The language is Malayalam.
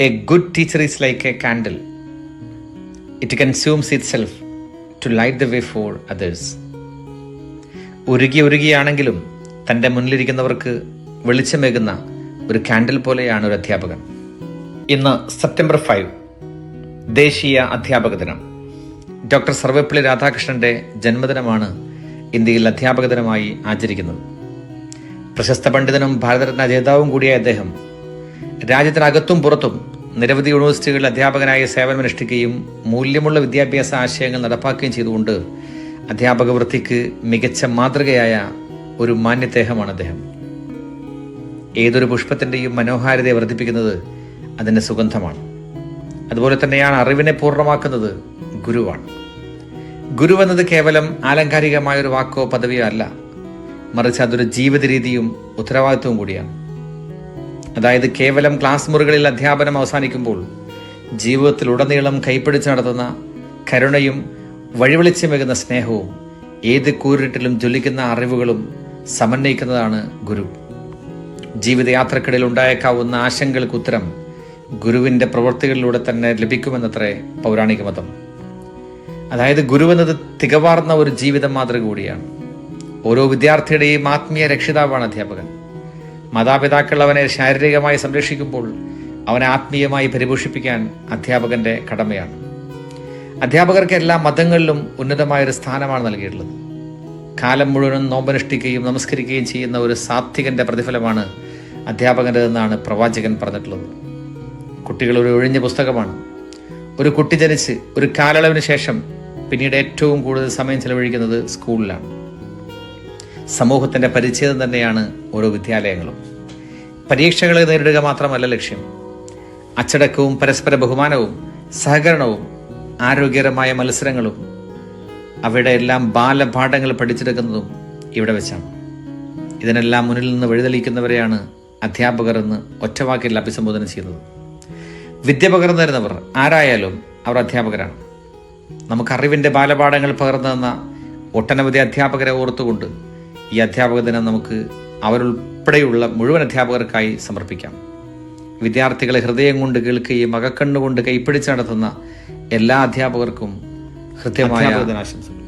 A good teacher is like a candle it consumes itself to light the way for others ഉരുകി ഉരുകിയാണെങ്കിലും തന്റെ മുന്നിലിരിക്കുന്നവർക്ക് വെളിച്ചമേകുന്ന ഒരു കാൻഡിൽ പോലെയാണ് ഒരു അധ്യാപകൻ. ഇന്ന് സെപ്റ്റംബർ ഫൈവ് ദേശീയ അധ്യാപക ദിനം. ഡോക്ടർ സർവേപ്പള്ളി രാധാകൃഷ്ണന്റെ ജന്മദിനമാണ് ഇന്ത്യയിൽ അധ്യാപക ദിനമായി ആചരിക്കുന്നത്. പ്രശസ്ത പണ്ഡിതനും ഭാരതരത്ന ജേതാവും കൂടിയായ അദ്ദേഹം രാജ്യത്തിനകത്തും പുറത്തും നിരവധി യൂണിവേഴ്സിറ്റികളിൽ അധ്യാപകനായി സേവനമനുഷ്ഠിക്കുകയും മൂല്യമുള്ള വിദ്യാഭ്യാസ ആശയങ്ങൾ നടപ്പാക്കുകയും ചെയ്തുകൊണ്ട് അധ്യാപക വൃത്തിക്ക് മികച്ച മാതൃകയായ ഒരു മാന്യദേഹമാണ് അദ്ദേഹം. ഏതൊരു പുഷ്പത്തിന്റെയും മനോഹാരിതയെ വർദ്ധിപ്പിക്കുന്നത് അതിന്റെ സുഗന്ധമാണ്. അതുപോലെ തന്നെയാണ് അറിവിനെ പൂർണമാക്കുന്നത് ഗുരുവാണ്. ഗുരു എന്നത് കേവലം ആലങ്കാരികമായ ഒരു വാക്കോ പദവിയോ അല്ല. മറിച്ച് അതൊരു ജീവിത രീതിയും ഉത്തരവാദിത്വവും കൂടിയാണ്. അതായത് കേവലം ക്ലാസ് മുറികളിൽ അധ്യാപനം അവസാനിക്കുമ്പോൾ ജീവിതത്തിലുടനീളം കൈപ്പിടിച്ച് നടത്തുന്ന കരുണയും വഴിവെളിച്ചമേകുന്ന സ്നേഹവും ഏത് കൂരിട്ടിലും ജ്വലിക്കുന്ന അറിവുകളും സമന്വയിക്കുന്നതാണ് ഗുരു. ജീവിതയാത്രക്കിടയിൽ ഉണ്ടായേക്കാവുന്ന ആശങ്കകൾക്ക് ഉത്തരം ഗുരുവിന്റെ പ്രവൃത്തികളിലൂടെ തന്നെ ലഭിക്കുമെന്നത്രേ പൗരാണിക മതം. അതായത് ഗുരു എന്നത് തികവാർന്ന ഒരു ജീവിതം മാതൃക കൂടിയാണ്. ഓരോ വിദ്യാർത്ഥിയുടെയും ആത്മീയ രക്ഷിതാവാണ് അധ്യാപകൻ. മാതാപിതാക്കൾ അവനെ ശാരീരികമായി സംരക്ഷിക്കുമ്പോൾ അവനെ ആത്മീയമായി പരിപോഷിപ്പിക്കാൻ അധ്യാപകന്റെ കടമയാണ്. അധ്യാപകർക്ക് എല്ലാ മതങ്ങളിലും ഉന്നതമായൊരു സ്ഥാനമാണ് നൽകിയിട്ടുള്ളത്. കാലം മുഴുവനും നോമ്പനുഷ്ഠിക്കുകയും നമസ്കരിക്കുകയും ചെയ്യുന്ന ഒരു സാത്വികന്റെ പ്രതിഫലമാണ് അധ്യാപകന്റെതെന്നാണ് പ്രവാചകൻ പറഞ്ഞിട്ടുള്ളത്. കുട്ടികൾ ഒരു ഒഴിഞ്ഞ പുസ്തകമാണ്. ഒരു കുട്ടി ജനിച്ച് ഒരു കാലയളവിന് ശേഷം പിന്നീട് ഏറ്റവും കൂടുതൽ സമയം ചെലവഴിക്കുന്നത് സ്കൂളിലാണ്. സമൂഹത്തിന്റെ പരിച്ഛേദം തന്നെയാണ് ഓരോ വിദ്യാലയങ്ങളും. പരീക്ഷകളെ നേരിടുക മാത്രമല്ല ലക്ഷ്യം. അച്ചടക്കവും പരസ്പര ബഹുമാനവും സഹകരണവും ആരോഗ്യകരമായ മത്സരങ്ങളും അവയുടെ എല്ലാം ബാലപാഠങ്ങൾ പഠിച്ചെടുക്കുന്നതും ഇവിടെ വെച്ചാണ്. ഇതിനെല്ലാം മുന്നിൽ നിന്ന് വഴിതെളിക്കുന്നവരെയാണ് അധ്യാപകർ എന്ന് ഒറ്റവാക്കിൽ അഭിസംബോധന ചെയ്യുന്നത്. വിദ്യ പകർന്നു തരുന്നവർ ആരായാലും അവർ അധ്യാപകരാണ്. നമുക്ക് അറിവിന്റെ ബാലപാഠങ്ങൾ പകർന്നു തന്ന ഒട്ടനവധി അധ്യാപകരെ ഓർത്തുകൊണ്ട് ഈ അധ്യാപക ദിനം നമുക്ക് അവരുൾപ്പെടെയുള്ള മുഴുവൻ അധ്യാപകർക്കായി സമർപ്പിക്കാം. വിദ്യാർത്ഥികളെ ഹൃദയം കൊണ്ട് കേൾക്കുകയും മകക്കണ്ണുകൊണ്ട് കൈപ്പിടിച്ച് നടത്തുന്ന എല്ലാ അധ്യാപകർക്കും ഹൃദ്യമായ ദിനാശംസകൾ.